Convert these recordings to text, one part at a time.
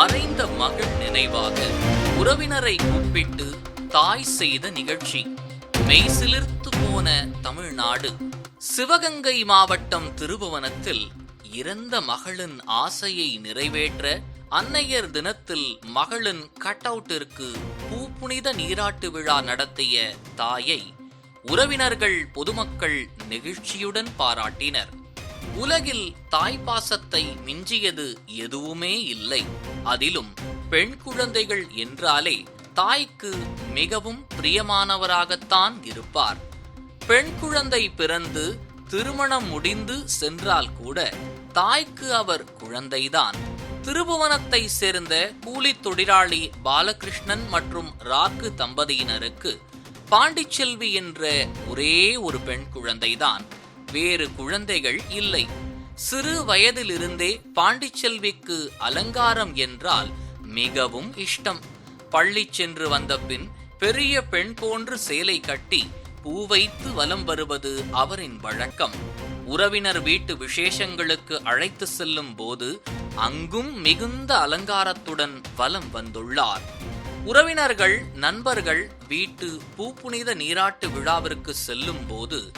மறைந்த மகள் நினைவாக உறவினரை கூப்பிட்டு தாய் செய்த நிகழ்ச்சி. மெய்சிலிர்த்து போன தமிழ்நாடு. சிவகங்கை மாவட்டம் திருபுவனத்தில் இறந்த மகளின் ஆசையை நிறைவேற்ற அன்னையர் தினத்தில் மகளின் கட் அவுட்டிற்கு பூப்புனித நீராட்டு விழா நடத்திய தாயை உறவினர்கள் பொதுமக்கள் நெகிழ்ச்சியுடன் பாராட்டினர். உலகில் தாய்ப்பாசத்தை மிஞ்சியது எதுவுமே இல்லை. அதிலும் பெண் குழந்தைகள் என்றாலே தாய்க்கு மிகவும் பிரியமானவராகத்தான் இருப்பார். பெண் குழந்தை பிறந்து திருமணம் முடிந்து சென்றால் கூட தாய்க்கு அவர் குழந்தைதான். திருபுவனத்தை சேர்ந்த கூலி தொழிலாளி பாலகிருஷ்ணன் மற்றும் ராக்கு தம்பதியினருக்கு பாண்டிச்செல்வி என்ற ஒரே ஒரு பெண் குழந்தைதான். வேறு குழந்தைகள் இல்லை. சிறு வயதிலிருந்தே பாண்டிச்செல்விக்கு அலங்காரம் என்றால் மிகவும் இஷ்டம். பள்ளி சென்று வந்த பின் பெரிய பெண் போன்று சேலை கட்டி பூ வைத்து வலம் வருவது அவரின் வழக்கம். உறவினர் வீட்டு விசேஷங்களுக்கு அழைத்து செல்லும் போது அங்கும் மிகுந்த அலங்காரத்துடன் வலம் வந்துள்ளார். உறவினர்கள் நண்பர்கள் வீட்டு பூப்புனித நீராட்டு விழாவிற்கு செல்லும் போது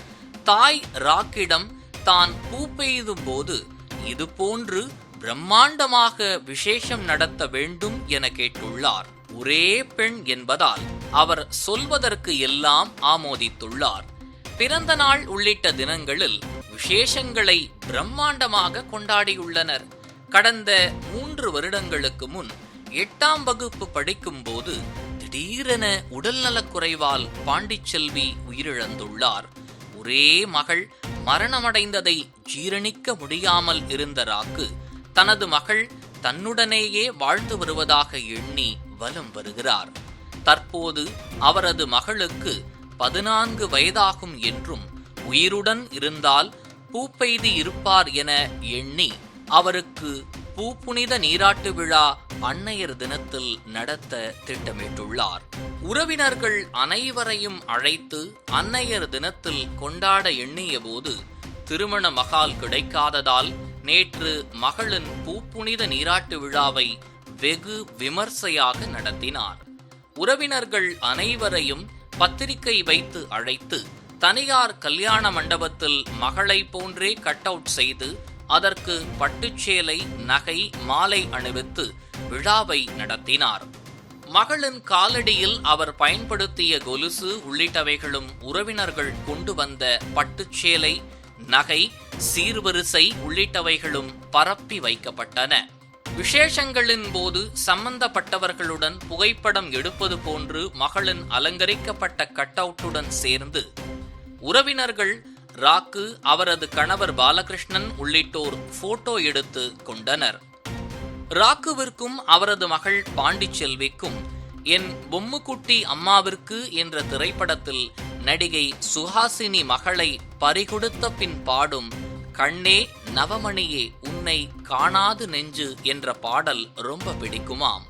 தாய் ராக்கிடம் தான் பூ பெய்தும் போது இது போன்று பிரம்மாண்டமாக விசேஷம் நடத்த வேண்டும் என கேட்டுள்ளார். ஒரே பெண் என்பதால் அவர் சொல்வதற்கு எல்லாம் ஆமோதித்துள்ளார். பிறந்த நாள் உள்ளிட்ட தினங்களில் விசேஷங்களை பிரம்மாண்டமாக கொண்டாடியுள்ளனர். கடந்த மூன்று வருடங்களுக்கு முன் எட்டாம் வகுப்பு படிக்கும் போது திடீரென உடல்நலக்குறைவால் பாண்டிச்செல்வி உயிரிழந்துள்ளார். ஒரே மகள் மரணமடைந்ததை ஜீரணிக்க முடியாமல் இருந்த ராக்கு தனது மகள் தன்னுடனேயே வாழ்ந்து வருவதாக எண்ணி வலம் வருகிறார். தற்போது அவரது மகளுக்கு பதினான்கு வயதாகும் என்றும் உயிருடன் இருந்தால் பூப்பெய்தி இருப்பார் என எண்ணி அவருக்கு பூப்புனித நீராட்டு விழா அன்னையர் தினத்தில் நடத்த திட்டமிட்டுள்ளார். உறவினர்கள் அனைவரையும் அழைத்து அன்னையர் தினத்தில் கொண்டாட எண்ணிய போது திருமண மகால் கிடைக்காததால் நேற்று மகளின் பூப்புனித நீராட்டு விழாவை வெகு விமர்சையாக நடத்தினார். உறவினர்கள் அனைவரையும் பத்திரிகை வைத்து அழைத்து தனியார் கல்யாண மண்டபத்தில் மகளை போன்றே கட் அவுட் செய்து அதற்கு பட்டுச்சேலை நகை மாலை அணிவித்து விழாவை நடத்தினார். மகளின் காலடியில் அவர் பயன்படுத்திய கொலுசு உள்ளிட்டவைகளும் உறவினர்கள் கொண்டு வந்த பட்டுச்சேலை நகை சீர்வரிசை உள்ளிட்டவைகளும் பரப்பி வைக்கப்பட்டன. விசேஷங்களின் போது சம்பந்தப்பட்டவர்களுடன் புகைப்படம் எடுப்பது போன்று மகளின் அலங்கரிக்கப்பட்ட கட் அவுட்டுடன் சேர்ந்து உறவினர்கள் ராக்கு அவரது கணவர் பாலகிருஷ்ணன் உள்ளிட்டோர் போட்டோ எடுத்து கொண்டனர். ராக்குவிற்கும் அவரது மகள் பாண்டிச்செல்விக்கும் என் பொம்முக்குட்டி அம்மாவிற்கு என்ற திரைப்படத்தில் நடிகை சுஹாசினி மகளை பறிகொடுத்த பின் பாடும் கண்ணே நவமணியே உன்னை காணாது நெஞ்சு என்ற பாடல் ரொம்ப பிடிக்குமாம்.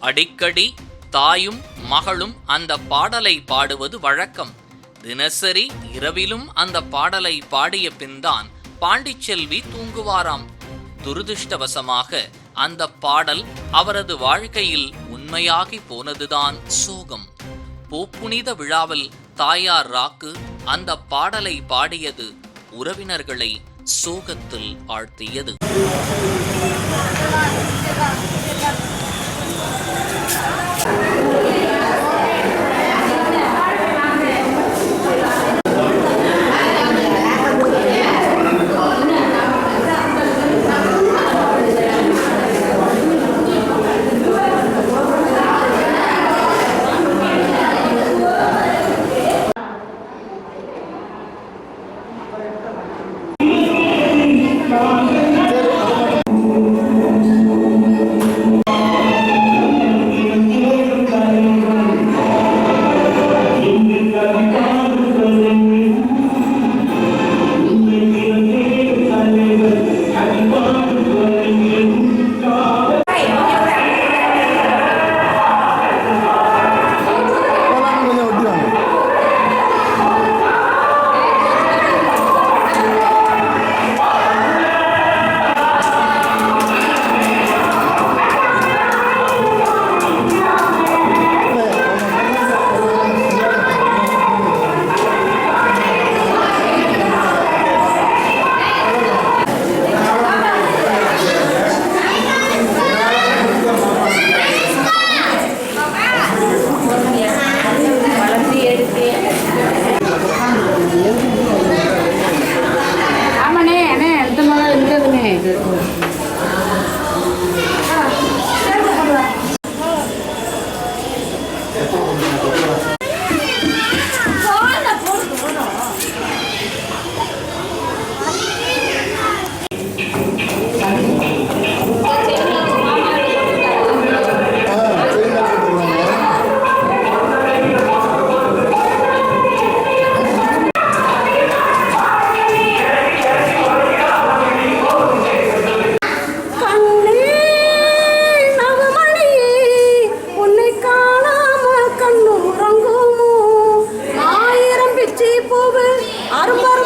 அடிக்கடி தாயும் மகளும் அந்த பாடலை பாடுவது வழக்கம். தினசரி இரவிலும் அந்த பாடலை பாடிய பின்தான் பாண்டிச்செல்வி தூங்குவாராம். துரதிருஷ்டவசமாக அந்த பாடல் அவரது வாழ்க்கையில் உண்மையாகி போனதுதான் சோகம். பூப்புனித விழாவில் தாயார் ராக்கு அந்த பாடலை பாடியது உறவினர்களை சோகத்தில் ஆழ்த்தியது. বারবার